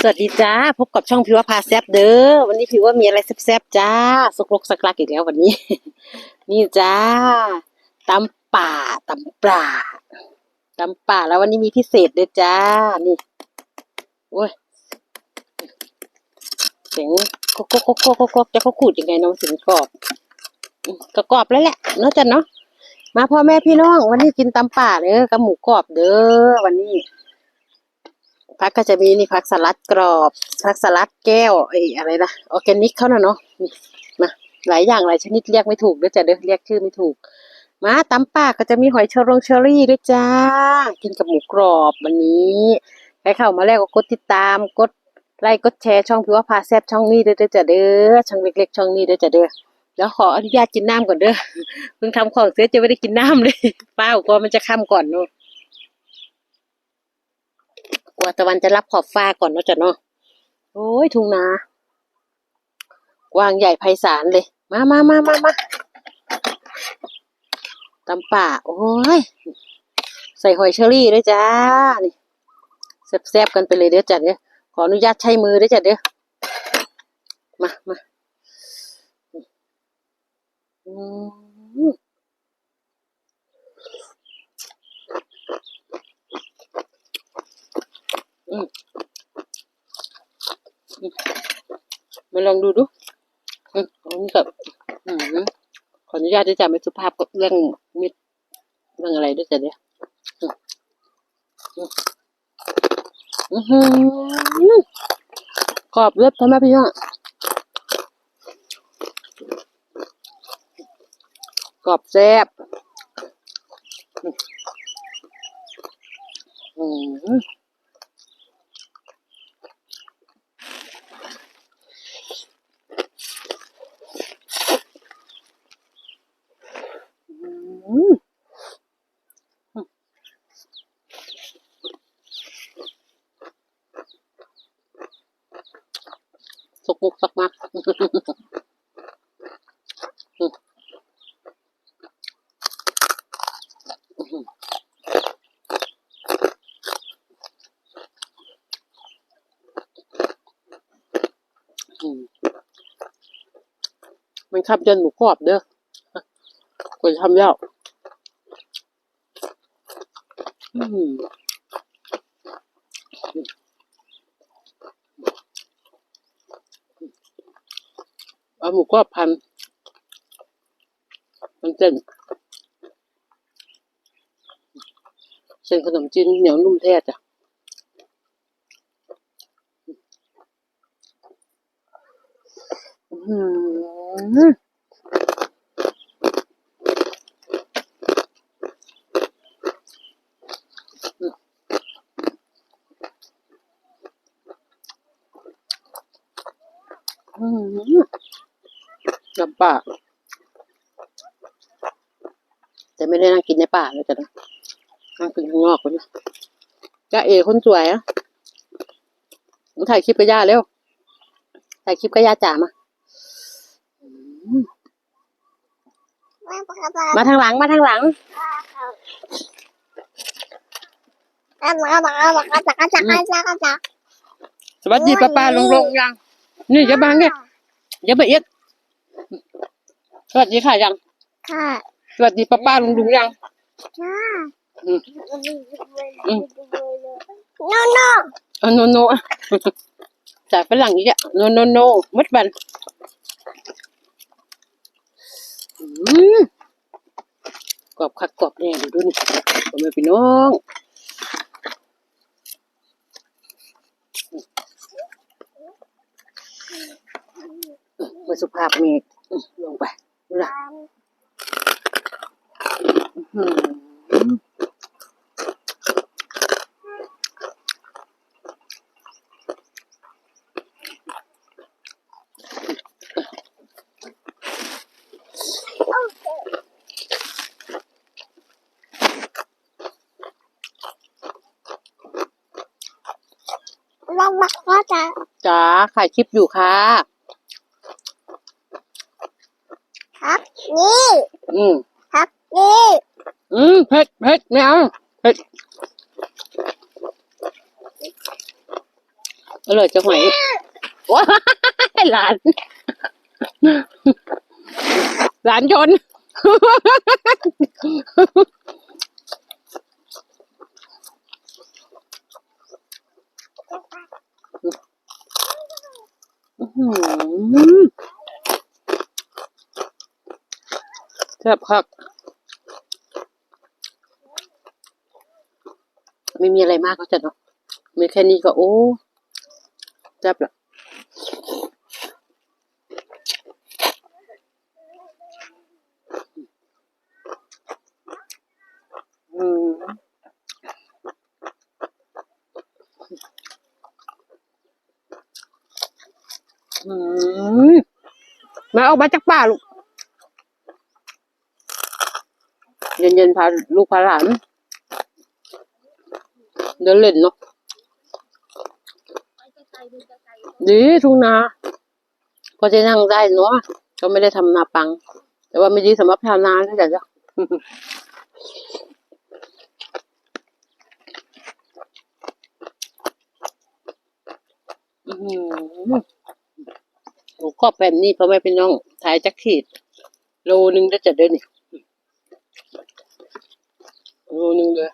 สวัสดีจ้าพบกับช่องพิวพาแซบเด้อวันนี้พิวว่ามีอะไรแซบๆจ้าสกลกสกลักอีกแล้ววันนี้ นี่จ้าตำป่าตำปลาตำป่าแล้ววันนี้มีพิเศษด้วยจ้านี่โอ้ยเสียงโคกโคกโคกโคกโคกจะเขาขูดยังไงน้องถึงกรอบอืมก็กรอบแล้วแหละเนาะจ้ะเนาะมาพ่อแม่พี่น้อง วันนี้กินตำป่าเด้อกับหมูกรอบเด้อวันนี้ พักก็จะมีนี่พักสลัดกรอบพักสลัดแก้วไอ้อะไรนะออร์แกนิกเขานะเนาะนี่มาหลายอย่างหลายชนิดเรียกไม่ถูกเด้วยจ้ะเด้อเรียกชื่อไม่ถูก มาตำปากก็จะมีหอยเชอรงเชอรี่ด้วยจ้า กินกับหมูกรอบวันนี้ใครเข้ามาแล้วก็กดติดตามกดไลค์กดแชร์ช่องพิวพาแซบช่องนี้ด้วยเด้อจ้ะเด้อช่องเล็กๆ ช่องนี้เด้วยจ้ะเด้อเดี๋ยวขออนุญาตกินน้ำก่อนเด้อเพิ่งทำของเสร็จจะไม่ได้กินน้ำเลยป้ากลัวมันจะค่ำก่อนเนาะ กว่าตะวันจะรับขอบฟ้าก่อนเนาะจ้ะเนาะโอ้ยทุ่งนากว้างใหญ่ไพศาลเลย มามามามามาตำป่า โอ้ย ใส่หอยเชอรี่ด้วยจ้า นี่แซ่บๆกันไปเลยเด้อจ้ะเด้อขออนุญาตใช้มือด้วยจ้ะเด้อมามาอืม มาลองดูดูอืมอันนี้แบบอืมขออนุญาตด้วยจ้ะไม่สุภาพกับเรื่องมิดเรื่องอะไรด้วยจ้ะเด้ออืมอืมอื้อหือกรอบเล็บพ่อแม่พี่น้องกรอบแซ่บอืม มุกสักมากมันขับจนหมูกรอบเด้อควรทำแล้ว อืม เอาหมูกรอบพันมันเส้นเส้นขนมจีนเหนียวนุ่มแท้จ้ะอืมอืม ลำป่าแต่ไม่ได้นั่งกินในป่าเลยจ้ะนะนั่งกินข้างนอกคนนี้จ้าเอคนสวยอะมาถ่ายคลิปกับย่าเร็ว ถ่ายคลิปกับย่าจ๋ามาอืมมาทางหลัง มาทางหลังสวัสดีป้าป้าลงลงยัง นี่อย่าบังเนี่ยอย่าไปเอ็ด สวัสดีค่ะยัง ค่ะ สวัสดีป้าป้าลุงลุงยังค่ะอืม อืม โนโนเออโนโนจ่ายฝรั่งอีกอะโนโนโนมัดบันอืมกรอบคักกรอบแน่ดูดูนี่ผมไม่พี่น้องไม่สุภาพมีอืมลงไป ดูนะอืมลองมาว่าจะจ๋าถ่ายคลิปอยู่ค่ะ ครับ นี่อืมครับนี่อืมเผ็ดเผ็ดไม่เอาเผ็ดอร่อยจะหอยว้าหลาน หลานชนอื้อหือแซ่บคักไม่มีอะไรมากเขาจะเนาะมีแค่นี้ก็โอ้แซ่บละอืมอืมมาออกมาจากป่าลูก เย็นๆพาลูกพาหลาน เดินเล่นเนาะดีทุ่งนาพอจะนั่งได้เนาะก็ไม่ได้ทำนาปัง แต่ว่าไม่ดีสำหรับชาวนาเท่าไหร่จ้ะอื้อหือหนูก็แบบนี้เพราะไม่เป็นน้องถ่ายจักขีด โลนึงได้จะเดินนี่ โลนึงเลย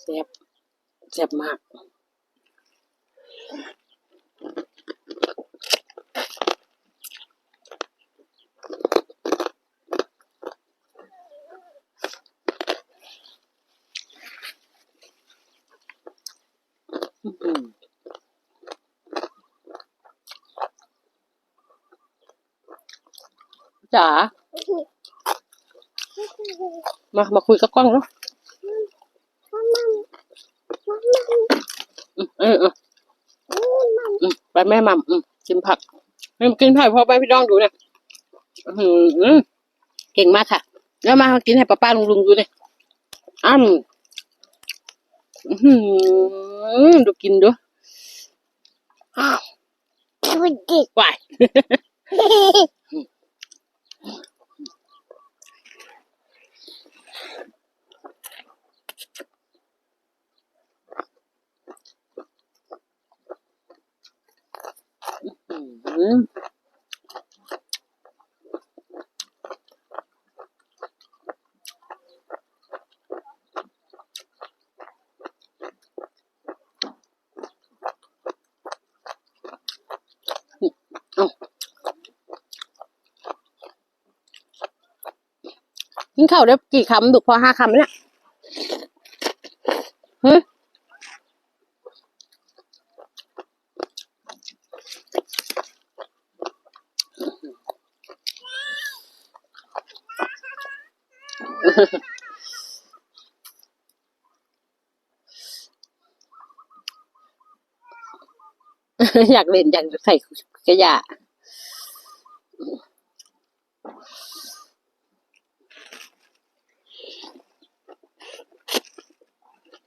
แซ่บแซ่บมาก จ๋า มา มาคุยกับกล้องเนาะอืมเออเอออืมไปแม่มัมอืมกินผักให้มันกินผักพอไปพี่น้องดูเนี่ยอื้อหือเก่งมากค่ะ แล้วมากินให้ป้าป้าลุงลุงดูเนี่ยอ้ำอื้อหือดูกินดูดูดิไหวาย อืมเอา กินข้าวได้กี่คำดุพอห้าคำเนี่ยฮะ อยากเล่นอยากใส่กระยา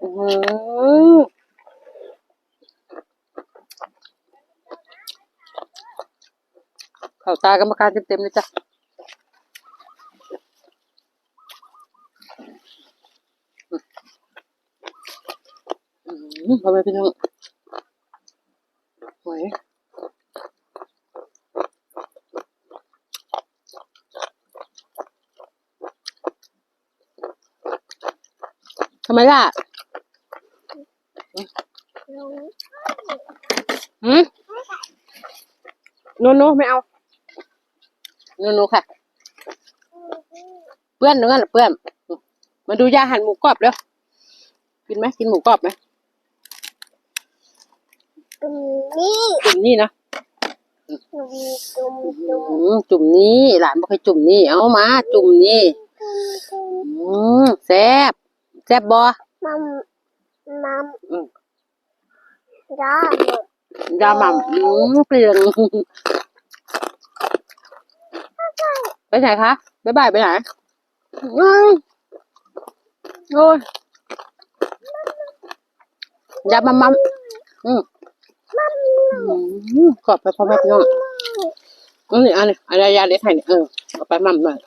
อื้อหือเข้าตากรรมการเต็มๆเลยจ้ะอืม พ่อแม่พี่น้องหวยทำไมล่ะหืมโนโนไม่เอา โนโนค่ะเปื้อนเนื้อน่ะเปื้อน มาดูยาหั่นหมูกรอบเร็ว กินไหมกินหมูกรอบไหม ตุ่ม นี่จุ่มนี่นะตุ่มตุ่มตุ่มอืมจุ่มนี่หลานบอกให้จุ่มนี่เอามา จุ่มนี่ตุ่มตุ่มอืมแซ่บแซ่บบอมัมมัมอืมยาหมดยาหม่ำอืมเปลืองไปไหนคะบ๊ายบายไปไหนอืมโอ้ยยาหม่ำมัมอืม อืมกรอบไปพ่อแม่พี่น้องอืมนี่อันนี้อะไรยาเล็กให้เนี่ยเออเอาไปหม่ำหน่อย